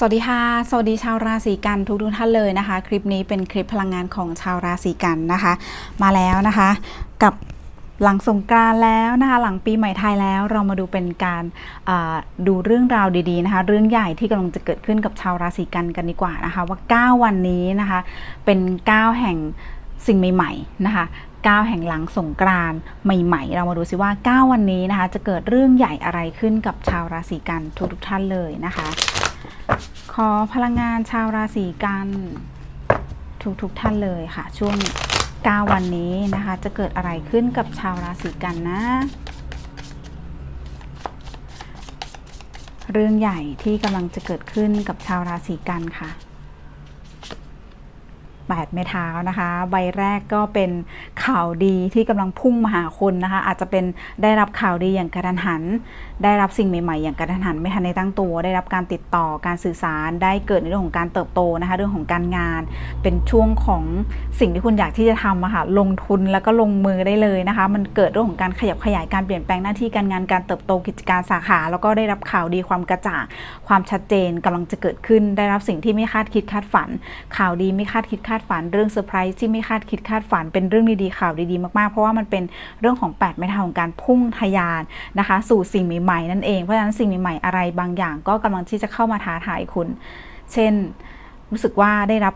สวัสดีค่ะ สวัสดีชาวราศีกันทุกทุกท่านเลยนะคะ คลิปนี้เป็นคลิปพลังงานของชาวราศีกันนะคะ มาแล้วนะคะ กับหลังสงกรานต์แล้วนะคะ หลังปีใหม่ไทยแล้วเรามาดูเป็นการดูเรื่องราวดีๆนะคะ เรื่องใหญ่ที่กำลังจะเกิดขึ้นกับชาวราศีกันกันดีกว่านะคะ ว่า 9 วันนี้นะคะ เป็น 9 แห่งสิ่งใหม่ๆนะคะ9 แห่งหลังสงกรานต์ใหม่ ๆ เรามาดูซิว่า 9 วันนี้นะคะ จะเกิดเรื่องใหญ่อะไรขึ้นกับชาวราศีกันทุกๆท่านเลยนะคะ ขอพลังงานชาวราศีกันทุกทุกท่านเลยค่ะ ช่วง 9 วันนี้นะคะ จะเกิดอะไรขึ้นกับชาวราศีกันนะ เรื่องใหญ่ที่กำลังจะเกิดขึ้นกับชาวราศีกันค่ะ แปดไม้เท้านะคะ ใบแรกก็เป็นข่าวดีที่กำลังพุ่งมาหาคนนะคะ อาจจะเป็นได้รับข่าวดีอย่างกระทันหัน ได้รับสิ่งใหม่ๆ อย่างกระทันหัน ไม่ทันในตั้งตัว ได้รับการติดต่อการสื่อสารได้เกิดในเรื่องของการเติบโตนะคะ เรื่องของการงาน เป็นช่วงของสิ่งที่คุณอยากที่จะทำอะค่ะลงทุนแล้วก็ลงมือได้เลยนะคะ มันเกิดเรื่องของการขยับขยายการเปลี่ยนแปลงหน้าที่การงานการเติบโตกิจการสาขา แล้วก็ได้รับข่าวดีความกระจ่างความชัดเจนกำลังจะเกิดขึ้น ได้รับสิ่งที่ไม่คาดคิดคาดฝัน ข่าวดีไม่คาดคิดคาดดฝันเรื่องเซอร์ไพรส์ที่ไม่คาดคิดคาดฝันเป็นเรื่องดีๆข่าวดีๆมากๆ เพราะว่ามันเป็นเรื่องของแปดไม้เท้าของการพุ่งทะยานนะคะ สู่สิ่งใหม่ๆนั่นเองเพราะฉะนั้นสิ่งใหม่ๆอะไรบางอย่างก็กำลังที่จะเข้ามาท้าทายคุณ เช่นรู้สึกว่าได้รับ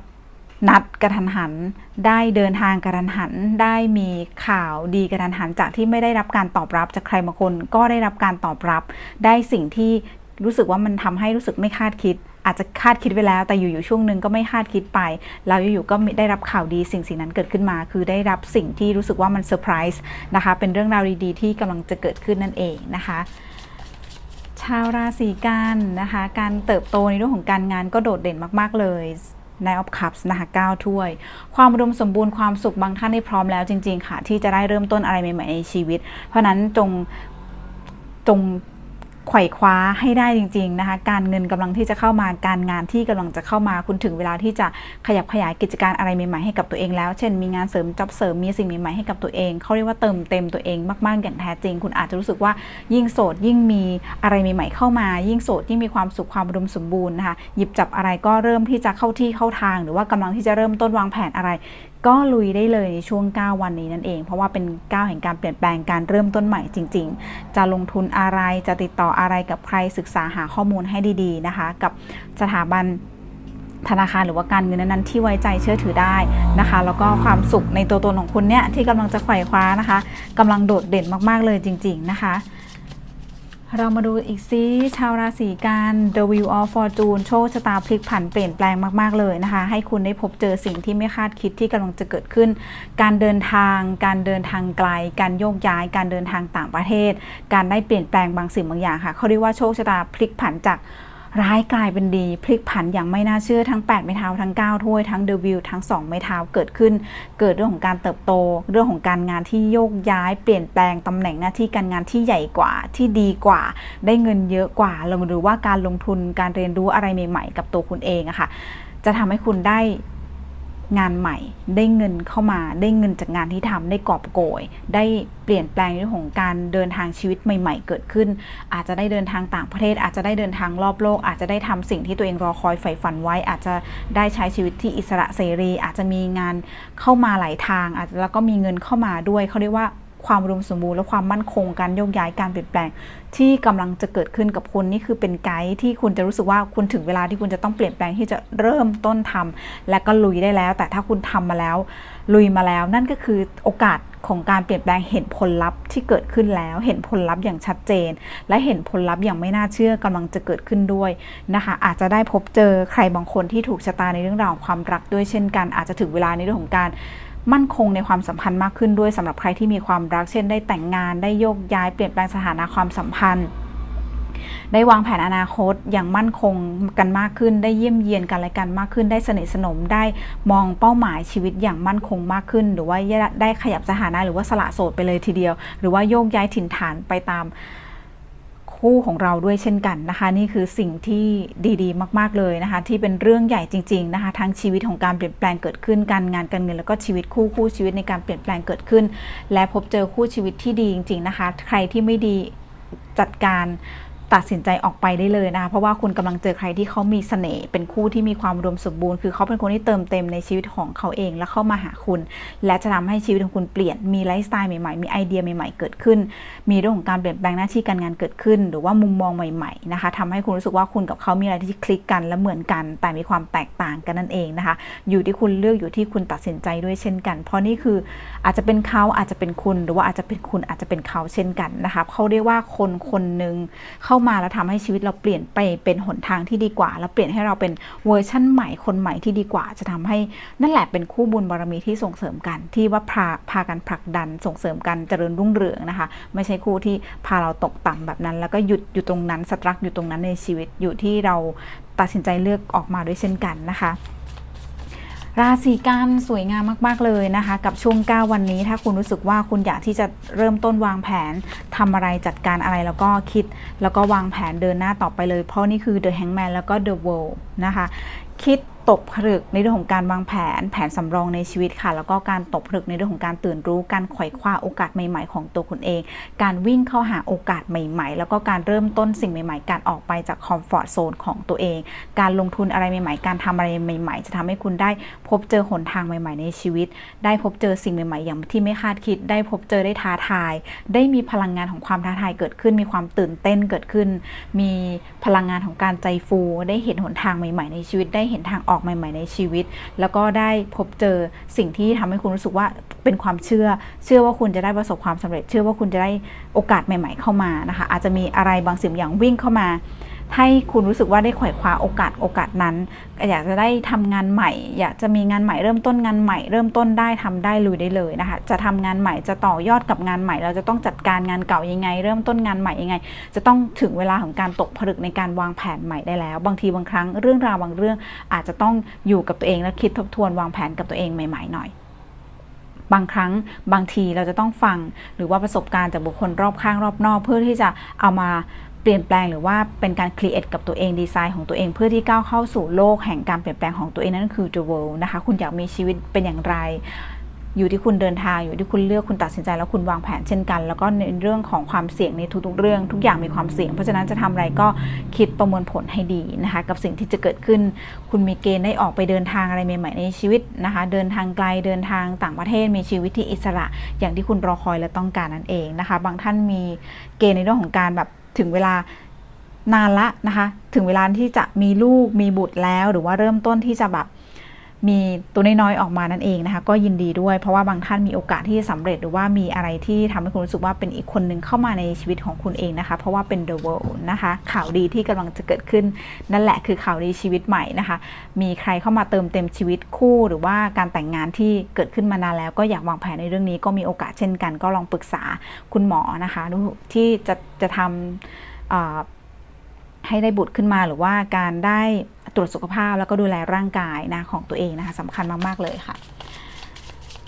นัดกระทันหัน ได้เดินทางกระทันหัน ได้มีข่าวดีกระทันหัน จากที่ไม่ได้รับการตอบรับจากใครบางคน ก็ได้รับการตอบรับ ได้สิ่งที่รู้สึกว่ามันทำให้รู้สึกไม่คาดคิด อาจจะคาดคิดไว้แล้ว แต่อยู่ๆช่วงหนึ่งก็ไม่คาดคิดไป แล้วอยู่ๆก็ได้รับข่าวดีสิ่งสิ่งนั้นเกิดขึ้นมา คือได้รับสิ่งที่รู้สึกว่ามันเซอร์ไพรส์นะคะเป็นเรื่องราวดีๆที่กำลังจะเกิดขึ้นนั่นเองนะคะชาวราศีกันนะคะ การเติบโตในเรื่องของการงานก็โดดเด่นมาก ๆ เลยใน of cups นะคะ9ถ้วย ความอุดมสมบูรณ์ความสุขบางท่านได้พร้อมแล้วจริง ๆ ค่ะ ที่จะได้เริ่มต้นอะไรใหม่ ๆ ในชีวิต เพราะฉะนั้นจงจง ไขว่คว้าให้ได้จริงๆนะคะการเงินกำลังที่จะเข้ามาการงานที่กำลังจะเข้ามาคุณถึงเวลาที่จะขยับขยายกิจการอะไรใหม่ๆให้กับตัวเองแล้ว เช่นมีงานเสริมจับเสริมมีสิ่งใหม่ๆให้กับตัวเองเขาเรียกว่าเติมเต็มตัวเองมากๆอย่างแท้จริง คุณอาจจะรู้สึกว่ายิ่งโสดยิ่งมีอะไรใหม่ๆเข้ามา ยิ่งโสดยิ่งมีความสุขความอุมสมบูรณ์นะคะหยิบจับอะไรก็เริ่มที่จะเข้าที่เข้าทาง หรือว่ากำลังที่จะเริ่มต้นวางแผนอะไร ก็ลุยได้เลยในช่วง 9 วันนี้นั่นเอง เพราะว่าเป็น9แห่งการเปลี่ยนแปลงการเริ่มต้นใหม่จริง ๆ จะลงทุนอะไรจะติดต่ออะไรกับใครศึกษาหาข้อมูลให้ดี ๆ นะคะ กับสถาบันธนาคารหรือว่าการเงินนั้นๆที่ไว้ใจเชื่อถือได้นะคะ แล้วก็ความสุขในตัวตนของคุณเนี่ยที่กำลังจะไขว่คว้านะคะกำลังโดดเด่นมากๆเลยจริง ๆนะคะ เรามาดูอีกซิชาวราศีกัน The Wheel of Fortune โชคชะตาพลิกผันเปลี่ยนแปลงมาก ๆ เลยนะคะ ให้คุณได้พบเจอสิ่งที่ไม่คาดคิดที่กำลังจะเกิดขึ้น การเดินทาง การเดินทางไกล การโยกย้าย การเดินทางต่างประเทศ การได้เปลี่ยนแปลงบางสิ่งบางอย่างค่ะเขาเรียกว่าโชคชะตาพลิกผันจาก ร้ายกลายเป็นดี พลิกผันอย่างไม่น่าเชื่อทั้ง 8 ไม้เท้าทั้ง 9 ถ้วยทั้งเดวิลทั้ง 2 ไม้เท้าเกิดขึ้น เกิดเรื่องของการเติบโต เรื่องของการงานที่โยกย้าย เปลี่ยนแปลงตำแหน่งหน้าที่การงานที่ใหญ่กว่าที่ดีกว่า ได้เงินเยอะกว่าลงหรือว่าการลงทุนการเรียนรู้อะไรใหม่ ๆ กับตัวคุณเองอะค่ะจะทำให้คุณได้ งานใหม่ ได้เงินเข้ามา ได้เงินจากงานที่ทำได้กอบโกย ได้เปลี่ยนแปลงเรื่องของการเดินทางชีวิตใหม่ ๆ เกิดขึ้น อาจจะได้เดินทางต่างประเทศ อาจจะได้เดินทางรอบโลก อาจจะได้ทำสิ่งที่ตัวเองรอคอยใฝ่ฝันไว้ อาจจะได้ใช้ชีวิตที่อิสระเสรี อาจจะมีงานเข้ามาหลายทาง อาจจะแล้วก็มีเงินเข้ามาด้วยเขาเรียกว่า ความอุดมสมบูรณ์และความมั่นคงการโยกย้ายการเปลี่ยนแปลง ที่กำลังจะเกิดขึ้นกับคุณนี่คือเป็นไกด์ที่คุณจะรู้สึกว่าคุณถึงเวลาที่คุณจะต้องเปลี่ยนแปลงที่จะเริ่มต้นทำและก็ลุยได้แล้ว แต่ถ้าคุณทำมาแล้ว ลุยมาแล้ว นั่นก็คือโอกาสของการเปลี่ยนแปลงเห็นผลลัพธ์ที่เกิดขึ้นแล้ว เห็นผลลัพธ์อย่างชัดเจน และเห็นผลลัพธ์อย่างไม่น่าเชื่อกำลังจะเกิดขึ้นด้วยนะคะอาจจะได้พบเจอใครบางคนที่ถูกชะตาในเรื่องราวของความรักด้วยเช่นกัน อาจจะถึงเวลาในเรื่องของการ มั่นคงในความสัมพันธ์มากขึ้นด้วยสำหรับใครที่มีความรักเช่น ได้แต่งงานได้โยกย้ายเปลี่ยนแปลงสถานะความสัมพันธ์ ได้วางแผนอนาคตอย่างมั่นคงกันมากขึ้น ได้เยี่ยมเยียนกันและกันมากขึ้น ได้สนิทสนมได้มองเป้าหมายชีวิตอย่างมั่นคงมากขึ้น หรือว่าได้ขยับสถานะหรือว่าสละโสดไปเลยทีเดียว หรือว่าโยกย้ายถิ่นฐานไปตาม คู่ของเราด้วยเช่นกันนะคะ นี่คือสิ่งที่ดีๆ มาก ๆเลยนะคะ ที่เป็นเรื่องใหญ่จริง ๆนะคะ ทั้งชีวิตของการเปลี่ยนแปลงเกิดขึ้นการงานการเงิน แล้วก็ชีวิตคู่คู่ชีวิตในการเปลี่ยนแปลงเกิดขึ้น และพบเจอคู่ชีวิตที่ดีจริง ๆนะคะ ใครที่ไม่ดีจัดการ ตัดสินใจออกไปได้เลยนะคะเพราะว่าคุณกำลังเจอใครที่เขามีเสน่ห์เป็นคู่ที่มีความอุดมสมบูรณ์คือเขาเป็นคนที่เติมเต็มในชีวิตของเขาเองแล้วเข้ามาหาคุณ และจะทำให้ชีวิตของคุณเปลี่ยนมีไลฟ์สไตล์ใหม่ๆมีไอเดียใหม่ ๆ เกิดขึ้น มีเรื่องของการเปลี่ยนแปลงหน้าที่การงานเกิดขึ้น หรือว่ามุมมองใหม่ๆนะคะทำให้คุณรู้สึกว่าคุณกับเขามีอะไรที่คลิกกันและเหมือนกัน แต่มีความแตกต่างกันนั่นเองนะคะอยู่ที่คุณเลือกอยู่ที่คุณตัดสินใจด้วยเช่นกัน เพราะนี่คืออาจจะเป็นเขาอาจจะเป็นคุณ หรือว่าอาจจะเป็นคุณอาจจะเป็นเขาเช่นกันนะคะเขาเรียกว่าคนคนหนึ่งเข้ามาแล้วทำให้ชีวิตเราเปลี่ยนไปเป็นหนทางที่ดีกว่า แล้วเปลี่ยนให้เราเป็นเวอร์ชั่นใหม่คนใหม่ที่ดีกว่า จะทำให้นั่นแหละเป็นคู่บุญบารมีที่ส่งเสริมกัน ที่ว่าพาพากันผลักดันส่งเสริมกันเจริญรุ่งเรืองนะคะ ไม่ใช่คู่ที่พาเราตกต่ำแบบนั้น แล้วก็หยุดอยู่ตรงนั้นสตรักอยู่ตรงนั้นในชีวิตอยู่ที่เราตัดสินใจเลือกออกมาด้วยเช่นกันนะคะ ราศีกันสวยงามมาก ๆ เลยนะคะ กับช่วง 9 วันนี้ ถ้าคุณรู้สึกว่าคุณอยากที่จะเริ่มต้นวางแผนทำอะไรจัดการอะไรแล้วก็คิด แล้วก็วางแผนเดินหน้าต่อไปเลย เพราะนี่คือ The Hangman แล้วก็ The World นะคะ คิด ตบผลึกในเรื่องของการวางแผน แผนสำรองในชีวิตค่ะ แล้วก็การตบผลึกในเรื่องของการตื่นรู้ การไขว่คว้าโอกาสใหม่ ๆ ของตัวคุณเอง การวิ่งเข้าหาโอกาสใหม่ ๆ แล้วก็การเริ่มต้นสิ่งใหม่ ๆ การออกไปจากคอมฟอร์ทโซนของตัวเอง การลงทุนอะไรใหม่ๆ การทำอะไรใหม่ ๆ จะทำให้คุณได้พบเจอหนทางใหม่ ๆ ในชีวิต ได้พบเจอสิ่งใหม่ ๆ อย่างที่ไม่คาดคิด ได้พบเจอได้ท้าทาย ได้มีพลังงานของความท้าทายเกิดขึ้น มีความตื่นเต้นเกิดขึ้น มีพลังงานของการใจฟู ได้เห็นหนทางใหม่ ๆ ในชีวิต ได้เห็นทางอออกใหม่ ๆ ในชีวิต แล้วก็ได้พบเจอสิ่งที่ทำให้คุณรู้สึกว่าเป็นความเชื่อ เชื่อว่าคุณจะได้ประสบความสำเร็จ เชื่อว่าคุณจะได้โอกาสใหม่ ๆ เข้ามานะคะ อาจจะมีอะไรบางสิ่งอย่างวิ่งเข้ามา ให้คุณรู้สึกว่าได้ไขว่คว้าโอกาสโอกาสนั้น อยากจะได้ทำงานใหม่ อยากจะมีงานใหม่เริ่มต้นงานใหม่เริ่มต้นได้ทำได้ลุยได้เลยนะคะ จะทำงานใหม่จะต่อยอดกับงานใหม่ เราจะต้องจัดการงานเก่ายังไง เริ่มต้นงานใหม่ยังไง จะต้องถึงเวลาของการตกผลึกในการวางแผนใหม่ได้แล้ว บางทีบางครั้งเรื่องราวบางเรื่องอาจจะต้องอยู่กับตัวเองและคิดทบทวนวางแผนกับตัวเองใหม่ๆหน่อยบางครั้งบางทีเราจะต้องฟังหรือว่าประสบการณ์จากบุคคลรอบข้างรอบนอก เพื่อที่จะเอามา เปลี่ยนแปลงหรือว่าเป็นการครีเอทกับตัวเองดีไซน์ของตัวเองเพื่อที่ก้าวเข้าสู่โลกแห่งการเปลี่ยนแปลงของตัวเองนั่นคือ the world นะคะ คุณอยากมีชีวิตเป็นอย่างไร อยู่ที่คุณเดินทางอยู่ที่คุณเลือกคุณตัดสินใจแล้วคุณวางแผนเช่นกัน แล้วก็ในเรื่องของความเสี่ยงในทุกๆเรื่อง ทุกอย่างมีความเสี่ยง เพราะฉะนั้นจะทำอะไรก็คิดประมวลผลให้ดีนะคะ กับสิ่งที่จะเกิดขึ้น คุณมีเกณฑ์ได้ออกไปเดินทางอะไรใหม่ๆในชีวิตนะคะ เดินทางไกลเดินทางต่างประเทศมีชีวิตที่อิสระ อย่างที่คุณรอคอยและต้องการนั่นเองนะคะ บางท่านมีเกณฑ์ในเรื่องของการแบบ ถึงเวลานานละนะคะ ถึงเวลาที่จะมีลูกมีบุตรแล้ว หรือว่าเริ่มต้นที่จะแบบ มีตัวน้อยๆออกมานั่นเองนะคะ ก็ยินดีด้วย เพราะว่าบางท่านมีโอกาสที่จะสำเร็จหรือว่ามีอะไรที่ทำให้คุณรู้สึกว่าเป็นอีกคนหนึ่งเข้ามาในชีวิตของคุณเองนะคะ เพราะว่าเป็น the world นะคะ ข่าวดีที่กำลังจะเกิดขึ้นนั่นแหละคือข่าวดีชีวิตใหม่นะคะ มีใครเข้ามาเติมเต็มชีวิตคู่หรือว่าการแต่งงานที่เกิดขึ้นมานานแล้ว ก็อยากวางแผนในเรื่องนี้ก็มีโอกาสเช่นกัน ก็ลองปรึกษาคุณหมอนะคะที่จะจะทำให้ได้บุตรขึ้นมาหรือว่าการได้ ตรวจสุขภาพแล้วก็ดูแลร่างกายนะของตัวเองนะคะสำคัญมาก ๆ เลยค่ะ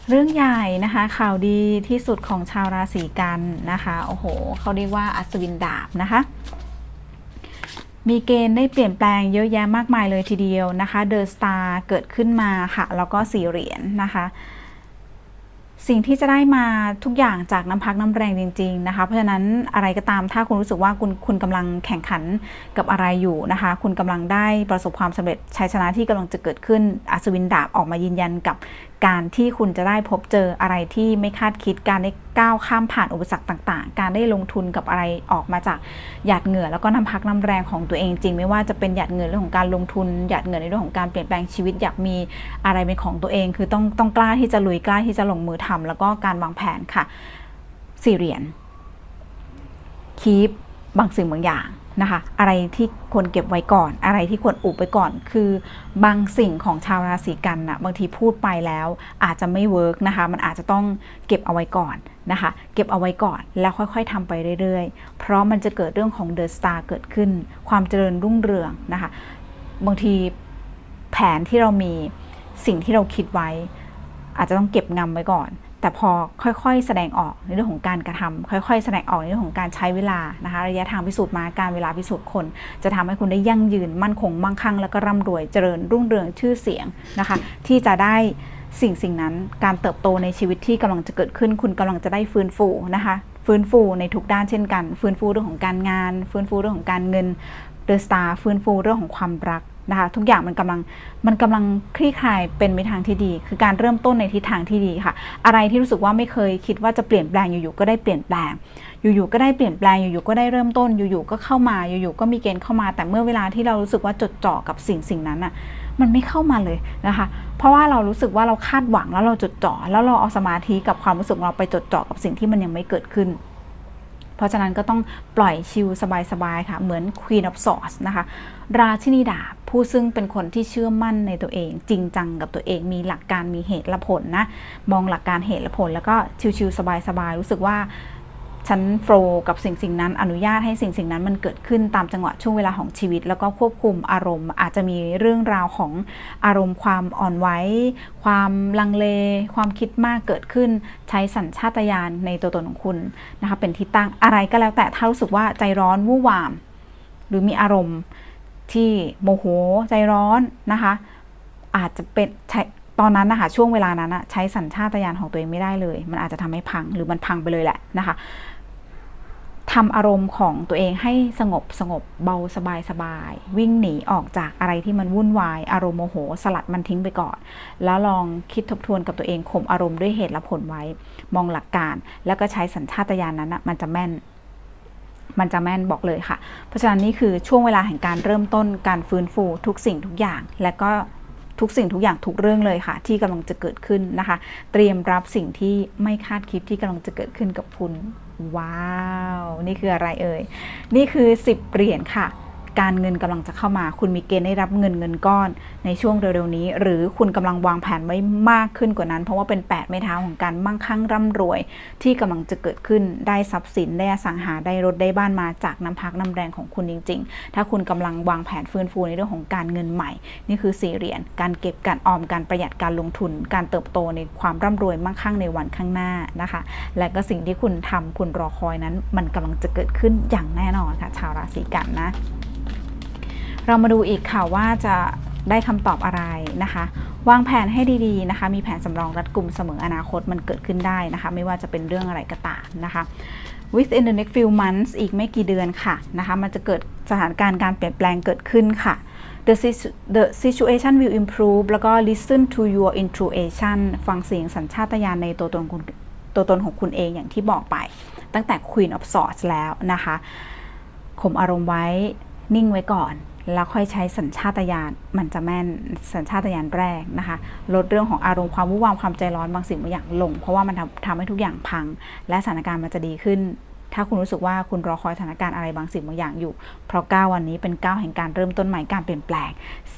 เรื่องใหญ่นะคะข่าวดีที่สุดของชาวราศีกันนะคะโอ้โหเขาเรียกว่าอัศวินดาบนะคะมีเกณฑ์ได้เปลี่ยนแปลงเยอะแยะมากมายเลยทีเดียวนะคะ เดอะสตาร์เกิดขึ้นมาค่ะ แล้วก็สี่เหรียญนะคะ สิ่งที่จะได้มาทุกอย่างจากน้ำพักน้ำแรงจริง ๆนะคะ เพราะฉะนั้นอะไรก็ตามถ้าคุณรู้สึกว่าคุณคุณกำลังแข่งขันกับอะไรอยู่นะคะ คุณกำลังได้ประสบความสำเร็จชัยชนะที่กำลังจะเกิดขึ้นอัศวินดาบออกมายืนยันกับ การที่คุณจะได้พบเจออะไรที่ไม่คาดคิดการได้ก้าวข้ามผ่านอุปสรรคต่างๆ การได้ลงทุนกับอะไรออกมาจากหยาดเหงื่อแล้วก็น้ำพักน้ำแรงของตัวเองจริง ไม่ว่าจะเป็นหยาดเหงื่อเรื่องของการลงทุนหยาดเหงื่อในเรื่องของการเปลี่ยนแปลงชีวิตอยากมีอะไรเป็นของตัวเอง คือต้องต้องกล้าที่จะลุยกล้าที่จะลงมือทำแล้วก็การวางแผนค่ะสี่เหรียญคีปบางสิ่งบางอย่าง นะคะ อะไรที่ควรเก็บไว้ก่อน อะไรที่ควรอุบไว้ก่อน คือบางสิ่งของชาวราศีกันนะบางทีพูดไปแล้วอาจจะไม่เวิร์กนะคะ มันอาจจะต้องเก็บเอาไว้ก่อนนะคะ เก็บเอาไว้ก่อนแล้วค่อยๆทำไปเรื่อยๆ เพราะมันจะเกิดเรื่องของเดอะสตาร์เกิดขึ้น ความเจริญรุ่งเรืองนะคะ บางทีแผนที่เรามีสิ่งที่เราคิดไว้ อาจจะต้องเก็บงำไว้ก่อน แต่พอค่อยๆ แสดงออกในเรื่องของการกระทำค่อยๆ แสดงออกในเรื่องของการใช้เวลานะคะระยะทางพิสูจน์มาการเวลาพิสูจน์คน จะทำให้คุณได้ยั่งยืนมั่นคงมั่งคั่ง แล้วก็ร่ำรวยเจริญรุ่งเรืองชื่อเสียงนะคะ ที่จะได้สิ่งสิ่งนั้นการเติบโตในชีวิตที่กำลังจะเกิดขึ้น คุณกำลังจะได้ฟื้นฟูนะคะฟื้นฟูในทุกด้านเช่นกัน ฟื้นฟูเรื่องของการงาน ฟื้นฟูเรื่องของการเงินเดอะสตาร์ฟื้นฟูเรื่องของความรัก นะคะทุกอย่างมันกำลังมันกำลังคลี่คลายเป็นไปทางที่ดี คือการเริ่มต้นในทิศทางที่ดีค่ะ อะไรที่รู้สึกว่าไม่เคยคิดว่าจะเปลี่ยนแปลงอยู่ๆก็ได้เปลี่ยนแปลง อยู่ๆก็ได้เปลี่ยนแปลงอยู่ๆก็ได้เริ่มต้นอยู่ๆก็เข้ามาอยู่ๆก็มีเกณฑ์เข้ามาแต่เมื่อเวลาที่เรารู้สึกว่าจดจ่อกับสิ่งสิ่งนั้นอะมันไม่เข้ามาเลยนะคะ เพราะว่าเรารู้สึกว่าเราคาดหวังแล้วเราจดจ่อแล้วเราเอาสมาธิกับความรู้สึกเราไปจดจ่อกับสิ่งที่มันยังไม่เกิดขึ้น เพราะฉะนั้นก็ต้องปล่อยชิลสบายๆค่ะ เหมือน Queen of Swords นะคะ ราชินีดาบผู้ซึ่งเป็นคนที่เชื่อมั่นในตัวเอง จริงจังกับตัวเองมีหลักการมีเหตุและผลนะ มองหลักการเหตุและผล แล้วก็ชิลๆสบายๆรู้สึกว่า ฉันโฟล์กับสิ่งสิ่งนั้นอนุญาตให้สิ่งสิ่งนั้นมันเกิดขึ้นตามจังหวะช่วงเวลาของชีวิต แล้วก็ควบคุมอารมณ์ อาจจะมีเรื่องราวของอารมณ์ความอ่อนไหวความลังเล ความคิดมากเกิดขึ้น ใช้สัญชาตญาณในตัวตนของคุณนะคะเป็นที่ตั้งอะไรก็แล้วแต่ถ้ารู้สึกว่าใจร้อนวู่วาม หรือมีอารมณ์ที่โมโหใจร้อนนะคะ อาจจะเป็นใช้ ตอนนั้นนะคะช่วงเวลานั้นอะใช้สัญชาตญาณของตัวเองไม่ได้เลย มันอาจจะทำให้พังหรือมันพังไปเลยแหละนะคะทำอารมณ์ของตัวเองให้สงบสงบเบาสบายสบาย วิ่งหนีออกจากอะไรที่มันวุ่นวาย อารมณ์โมโห สลัดมันทิ้งไปก่อน แล้วลองคิดทบทวนกับตัวเองข่มอารมณ์ด้วยเหตุและผลไว้ มองหลักการ แล้วก็ใช้สัญชาตญาณนั้นอะมันจะแม่น มันจะแม่นบอกเลยค่ะ เพราะฉะนั้นนี่คือช่วงเวลาแห่งการเริ่มต้นการฟื้นฟูทุกสิ่งทุกอย่าง และก็ ทุกสิ่งทุกอย่างทุกเรื่องเลยค่ะ ที่กำลังจะเกิดขึ้นนะคะ เตรียมรับสิ่งที่ไม่คาดคิดที่กำลังจะเกิดขึ้นกับคุณ ว้าว นี่คืออะไรเอ่ย นี่คือ 10เหรียญค่ะ การเงินกำลังจะเข้ามา คุณมีเกณฑ์ได้รับเงินเงินก้อนในช่วงเร็วๆนี้ หรือคุณกำลังวางแผนไว้มากขึ้นกว่านั้น เพราะว่าเป็น8ไม้เท้าของการมั่งคั่งร่ำรวย ที่กำลังจะเกิดขึ้นได้ทรัพย์สินได้สังหาได้รถได้บ้านมาจากน้ำพักน้ำแรงของคุณจริง ๆ ถ้าคุณกำลังวางแผนฟื้นฟูในเรื่องของการเงินใหม่ นี่คือสี่เหรียญการเก็บการออมการประหยัดการลงทุน การเติบโตในความร่ำรวยมั่งคั่งในวันข้างหน้านะคะ และก็สิ่งที่คุณทำคุณรอคอยนั้น มันกำลังจะเกิดขึ้นอย่างแน่นอนค่ะ ชาวราศีกันนะ เรามาดูอีกค่ะว่าจะได้คำตอบอะไรนะคะ วางแผนให้ดีๆนะคะ มีแผนสำรองรัดกุมเสมออนาคตมันเกิดขึ้นได้นะคะ ไม่ว่าจะเป็นเรื่องอะไรก็ตามนะคะ within the next few months อีกไม่กี่เดือนค่ะนะคะมันจะเกิดสถานการณ์การเปลี่ยนแปลงเกิดขึ้นค่ะ the the situation will improve แล้วก็ listen to your intuition ฟังเสียงสัญชาตญาณในตัวตนคุณตัวตนของคุณเองอย่างที่บอกไป ตั้งแต่ Queen of Swords แล้วนะคะข่มอารมณ์ไว้นิ่งไว้ก่อน แล้วค่อยใช้สัญชาตญาณมันจะแม่นสัญชาตญาณแรกนะคะ ลดเรื่องของอารมณ์ความวุ่นวายความใจร้อนบางสิ่งบางอย่างลง เพราะว่ามันทำทำให้ทุกอย่างพัง และสถานการณ์มันจะดีขึ้น ถ้าคุณรู้สึกว่าคุณรอคอยสถานการณ์อะไรบางสิ่งบางอย่างอยู่ เพราะก้าววันนี้เป็นก้าวแห่งการเริ่มต้นใหม่การเปลี่ยนแปลง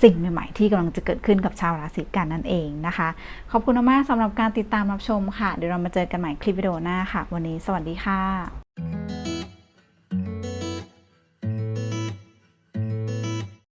สิ่งใหม่ๆที่กำลังจะเกิดขึ้นกับชาวราศีกันนั่นเองนะคะ ขอบคุณมากสำหรับการติดตามรับชมค่ะเดี๋ยวเรามาเจอกันใหม่คลิปวิดีโอหน้าค่ะ วันนี้ สวัสดีค่ะ